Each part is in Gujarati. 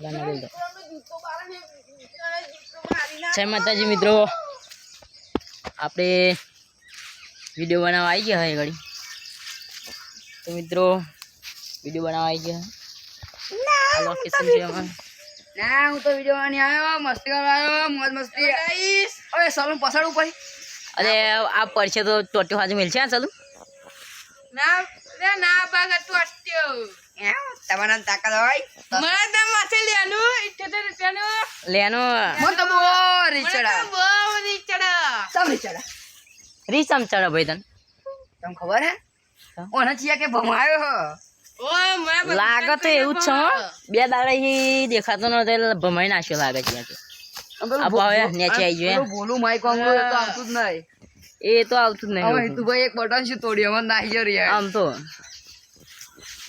જય માતાજી મિત્રો. આપણે વીડિયો બનાવવા આવી ગયા હવે ઘડી. તો મિત્રો વીડિયો બનાવવા આવી ગયા લોકેશન છે અમારે ના હું તો વીડિયો ની આવ્યો મસ્તી કરવા આવ્યો મોજ મસ્તી. હવે સલૂન પસાડવું પછી અરે આ પડશે તો ટોટ્યો હાજુ મિલશે આ ના ના બાગ તમારા તાકાત હોય મને તો માથે લેનું 78 રૂપિયાનું. લેનો. મને તો બહુ મને રીચડા તો બહુ રીચડા તમ રીચડા રીસમ ચડા ભાઈ તન. તમને ખબર હે. ઓને ચિયા કે ભમાયો હો. લાગે તો એવું જ છે બે દાડા દેખાતો નતો એટલે ભમાઈ નાખ્યો લાગે છે એ તો આવતું જ નહીં. એ તો હિતુભાઈ એક બટન શું તોડ્યું? હવે નાહી યાર આમ તો.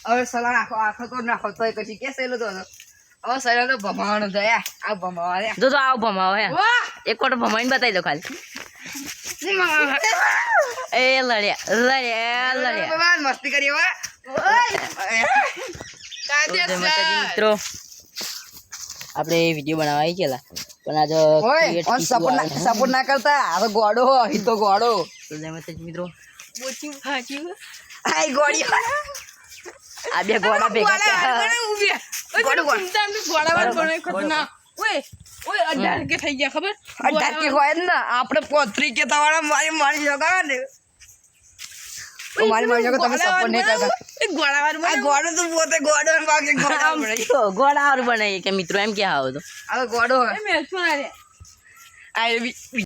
હવે સલાહ નાખો આખો તો નાખો તો પછી કે સહેલો તો. હવે સહેલો તો ભમાવાનો છે યાર આ ભમાવા જો તો આવ ભમાવો હે. એક કોટ ભમાઈને બતાવી દો ખાલી. એ લડ્યા લડ્યા લડ્યા. મસ્તી કરી હવે તો મિત્રો. આપણે વીડિયો બનાવવા આવી ગયેલા. પણ ઓન issue સપોર્ટ સપોર્ટ ના કરતા. આ તો ગોડો અહીં તો ગોડો. તો મિત્રો. બોચી. આઈ ગોડી આ બે ગોળા ભેગા ગોળા થયા. બને ઓય ગોળો, ગોળો. ગોળા બને ઓય અઢાર કે થઈ ગયા ખબર? અઢાર કે હોય ને આપણે પોત્રી કે તમારા મારી મારી જગા ને. મારી મારી જગા તમે સપોર્ટ નહીં કરતા. એ ગોળા વાર તો પોતે ને બાકી ગોળા હારું બનાવીએ કે મિત્રો એમ કે આવો તો? આ એ મેં આ એવી